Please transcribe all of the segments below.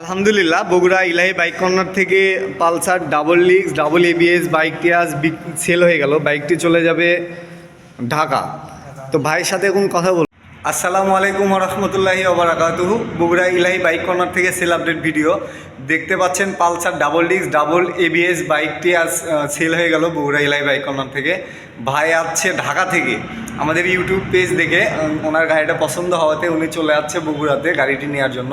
আলহামদুলিল্লাহ, বগুড়া ইলাহি bike corner থেকে Pulsar, double লিক্স, ডাবল এবিএস বাইকটি আজ সেল হয়ে গেল। বাইকটি চলে যাবে ঢাকা। তো ভাইয়ের সাথে এখন কথা বল আসসালামু আলাইকুম রহমতুল্লাহি ওবরাকাতুহু। বগুড়া ইলাহি বাইক কর্নার থেকে সেল আপডেট ভিডিও দেখতে পাচ্ছেন পালসার, ডাবল ডিক্স ডাবল এবিএস বাইকটি আজ সেল হয়ে গেল বগুড়া ইলাহি বাইক কর্নার থেকে। ভাই আসছে ঢাকা থেকে। আমাদের ইউটিউব পেজ দেখে ওনার গাড়িটা পছন্দ হওয়াতে উনি চলে যাচ্ছে বগুড়াতে গাড়িটি নেওয়ার জন্য।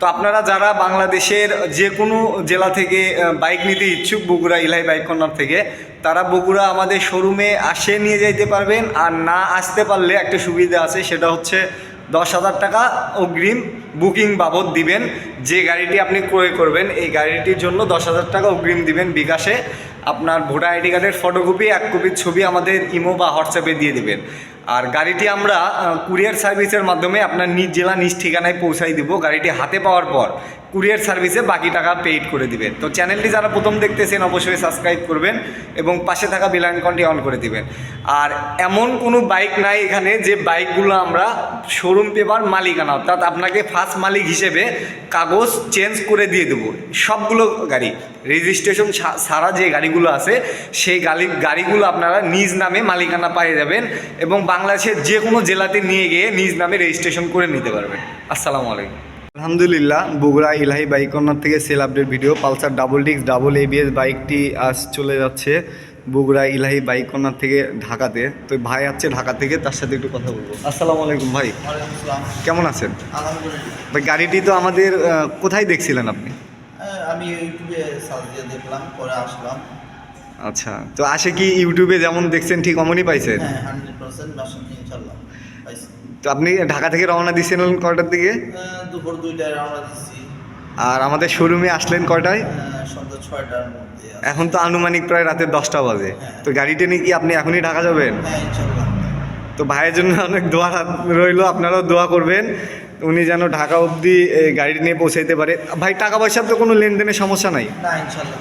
তো আপনারা যারা বাংলাদেশের যে কোনো জেলা থেকে বাইক নিতে ইচ্ছুক বগুড়া ইলাই বাইক কর্নার থেকে, তারা বগুড়া আমাদের শোরুমে আসে, নিয়ে যাইতে পারবেন। আর না আসতে পারলে একটা সুবিধা আছে, সেটা হচ্ছে দশ হাজার টাকা অগ্রিম বুকিং বাবদ দিবেন। যে গাড়িটি আপনি ক্রয় করবেন, এই গাড়িটির জন্য দশ হাজার টাকা অগ্রিম দিবেন বিকাশে। আপনার ভোটার আইডি কার্ডের ফটোকপি এক কপির ছবি আমাদের ইমো বা হোয়াটসঅ্যাপে দিয়ে দেবেন। আর গাড়িটি আমরা কুরিয়ার সার্ভিসের মাধ্যমে আপনার নিজ জেলা নিজ ঠিকানায় পৌঁছাই দেবো। গাড়িটি হাতে পাওয়ার পর কুরিয়ার সার্ভিসে বাকি টাকা পেইড করে দিবেন। তো চ্যানেলটি যারা প্রথম দেখতেছেন, অবশ্যই সাবস্ক্রাইব করবেন এবং পাশে থাকা বেল আইকনটি অন করে দিবেন। আর এমন কোনো বাইক নাই এখানে যে বাইকগুলো আমরা শোরুম পেপার মালিকানা, অর্থাৎ আপনাকে ফার্স্ট মালিক হিসেবে কাগজ চেঞ্জ করে দিয়ে দেবো। সবগুলো গাড়ি রেজিস্ট্রেশন ছাড়া যে গাড়িগুলো আছে, সেই গাড়ি গাড়িগুলো আপনারা নিজ নামে মালিকানা পেয়ে যাবেন এবং বাংলাদেশের যে কোনো জেলাতে নিয়ে গিয়ে নিজ নামে রেজিস্ট্রেশন করে নিতে পারবেন। আসসালামু আলাইকুম। আলহামদুলিল্লাহ বগুড়া ইলাহি বাইক কর্নার থেকে sale update video Pulsar double ডিক্স ডাবল এবিএস বাইকটি আজ চলে যাচ্ছে বগুড়া ইলাহি বাইক কর্নার থেকে ঢাকাতে। তো ভাই আছে ঢাকা থেকে তার সাথে একটু কথা বলব। আসসালামু আলাইকুম ভাই। কেমন আছেন? ভাই গাড়িটি তো আমাদের কোথায় দেখছিলেন আপনি? হ্যাঁ, আমি ইউটিউবে দেখলাম পরে আসলাম। আচ্ছা তো আসে কি ইউটিউবে যেমন দেখছেন ঠিক অমনই পাইছেন? হ্যাঁ হান্ড্রেড পার্সেন্ট বাসন ইনশাল্লাহ পাইছি। তো আপনি ঢাকা থেকে রওনা দিয়েছিলেন কয়টার দিকে? দুপুর দুইটায় রওনা আর আমাদের শোরুমে আসলেন কয়টায়? আহ, সন্ধ্যা ছয়টার মধ্যে এখন তো আনুমানিক প্রায় রাতের দশটা বাজে। তো গাড়িটা নিয়ে কি আপনি এখনই ঢাকা যাবেন? হ্যাঁ তো ভাইয়ের জন্য অনেক দোয়া রইল আপনারাও দোয়া করবেন। উনি যেন ঢাকা অবধি গাড়িটি নিয়ে পৌঁছাইতে পারে। ভাই টাকা পয়সার তো কোনো লেনদেনের সমস্যা নাই? না ইনশাল্লাহ।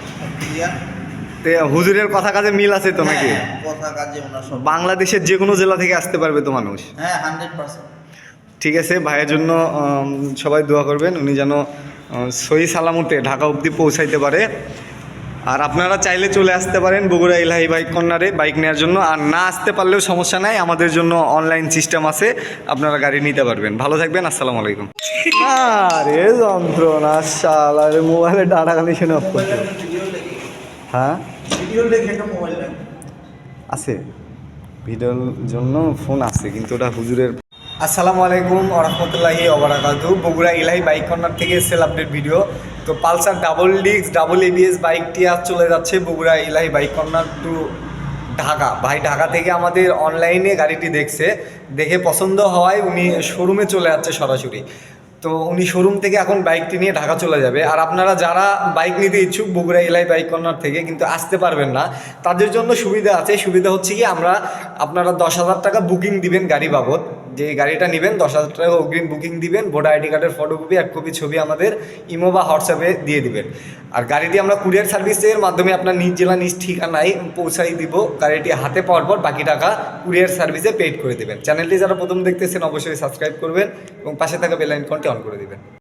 তো হুজুরের কথা কাজে মিল আছে তো নাকি? কথা কাজে ওনার সব বাংলাদেশের যে কোনো জেলা থেকে আসতে পারবে তো মানুষ? হ্যাঁ হান্ড্রেড পার্সেন্ট। ঠিক আছে ভাইয়ের জন্য সবাই দোয়া করবেন উনি যেন সহি সালামতে ঢাকা অবধি পৌঁছাইতে পারে। আর আপনারা চাইলে চলে আসতে পারেন বগুড়া ইলাহি বাইক কর্নারে বাইক নেওয়ার জন্য। আর না আসতে পারলেও সমস্যা নাই আমাদের জন্য অনলাইন সিস্টেম আছে আপনারা গাড়ি নিতে পারবেন। ভালো থাকবেন আসসালামু আলাইকুম। আরে যন্ত্রণা শালা রে মোবাইলে ডাটা কানেকশন অফ করতে হ্যাঁ? ভিডিও দেখে একটা মোবাইল লাগবে আছে। ভিডিওর জন্য ফোন আছে কিন্তু ওটা হুজুরের আসসালামু আলাইকুম রহমতুল্লাহি ওবরাকাতু। বগুড়া ইলাহি বাইক কর্নার থেকে সেল আপডেট ভিডিও। তো পালসার ডাবল ডিক্স ডাবল এবিএস বাইকটি আজ চলে যাচ্ছে বগুড়া ইলাহি বাইক কর্নার টু ঢাকা। ভাই ঢাকা থেকে আমাদের অনলাইনে গাড়িটি দেখছে। দেখে পছন্দ হওয়ায় উনি শোরুমে চলে যাচ্ছে সরাসরি। তো উনি শোরুম থেকে এখন বাইকটি নিয়ে ঢাকা চলে যাবে। আর আপনারা যারা বাইক নিতে ইচ্ছুক, বগুড়া এলাই বাইক কর্নার থেকে কিন্তু আসতে পারবেন না। তাদের জন্য সুবিধা আছে। সুবিধা হচ্ছে কি, আমরা আপনারা দশ হাজার টাকা বুকিং দিবেন গাড়ি বাবদ। যে গাড়িটা নেবেন, দশ হাজার টাকা অগ্রিম বুকিং দিবেন, ভোটার আইডি কার্ডের ফটোকপি এক কপি ছবি আমাদের ইমো বা হোয়াটসঅ্যাপে দিয়ে দিবেন। আর গাড়িটি আমরা কুরিয়ার সার্ভিসের মাধ্যমে আপনার নিজ জেলা, নিজ ঠিকানায় পৌঁছাই দিব। গাড়িটি হাতে পাওয়ার পর বাকি টাকা কুরিয়ার সার্ভিসে পেড করে দেবেন। চ্যানেলটি যারা প্রথম দেখতেছেন, অবশ্যই সাবস্ক্রাইব করবেন এবং পাশে থাকা বেল আইকনটি অন করে দিবেন।